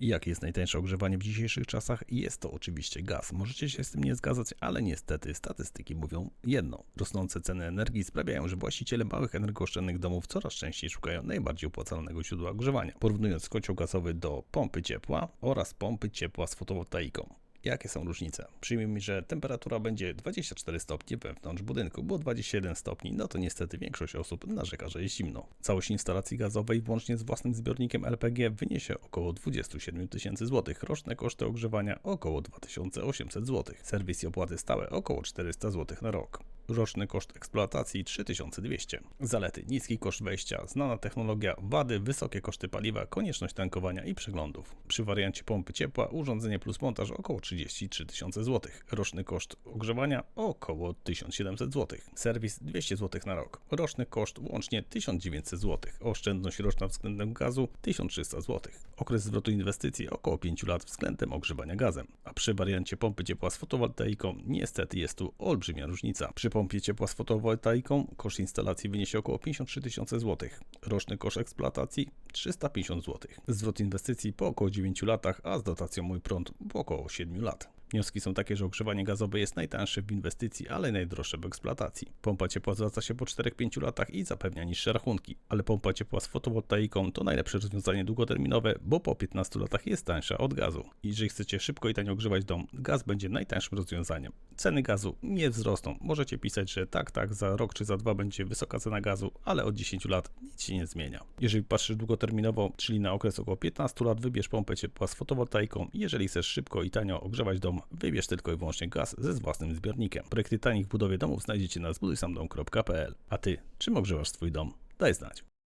Jakie jest najtańsze ogrzewanie w dzisiejszych czasach? Jest to oczywiście gaz. Możecie się z tym nie zgadzać, ale niestety statystyki mówią jedno. Rosnące ceny energii sprawiają, że właściciele małych energooszczędnych domów coraz częściej szukają najbardziej opłacalnego źródła ogrzewania, porównując kocioł gazowy do pompy ciepła oraz pompy ciepła z fotowoltaiką. Jakie są różnice? Przyjmijmy, że temperatura będzie 24 stopnie wewnątrz budynku, bo 21 stopni, no to niestety większość osób narzeka, że jest zimno. Całość instalacji gazowej włącznie z własnym zbiornikiem LPG wyniesie około 27 tysięcy złotych, roczne koszty ogrzewania około 2800 złotych, serwis i opłaty stałe około 400 złotych na rok. Roczny koszt eksploatacji 3200. Zalety: niski koszt wejścia, znana technologia, wady, wysokie koszty paliwa, konieczność tankowania i przeglądów. Przy wariancie pompy ciepła urządzenie plus montaż około 33 tysiące złotych. Roczny koszt ogrzewania około 1700 złotych. Serwis 200 złotych na rok. Roczny koszt łącznie 1900 złotych. Oszczędność roczna względem gazu 1300 złotych. Okres zwrotu inwestycji około 5 lat względem ogrzewania gazem. A przy wariancie pompy ciepła z fotowoltaiką niestety jest tu olbrzymia różnica. Przy pompie ciepła z fotowoltaiką koszt instalacji wyniesie około 53 tysiące złotych. Roczny koszt eksploatacji 350 złotych. Zwrot inwestycji po około 9 latach, a z dotacją Mój Prąd po około 7 lat. Wnioski są takie, że ogrzewanie gazowe jest najtańsze w inwestycji, ale najdroższe w eksploatacji. Pompa ciepła zwraca się po 4-5 latach i zapewnia niższe rachunki, ale pompa ciepła z fotowoltaiką to najlepsze rozwiązanie długoterminowe, bo po 15 latach jest tańsza od gazu. Jeżeli chcecie szybko i tanio ogrzewać dom, gaz będzie najtańszym rozwiązaniem. Ceny gazu nie wzrosną. Możecie pisać, że tak, tak, za rok czy za dwa będzie wysoka cena gazu, ale od 10 lat nic się nie zmienia. Jeżeli patrzysz długoterminowo, czyli na okres około 15 lat, wybierz pompę ciepła z fotowoltaiką. Jeżeli chcesz szybko i tanio ogrzewać dom, wybierz tylko i wyłącznie gaz ze własnym zbiornikiem. Projekty tanich w budowie domów znajdziecie na zbudujsamdom.pl. A ty, czym ogrzewasz swój dom? Daj znać.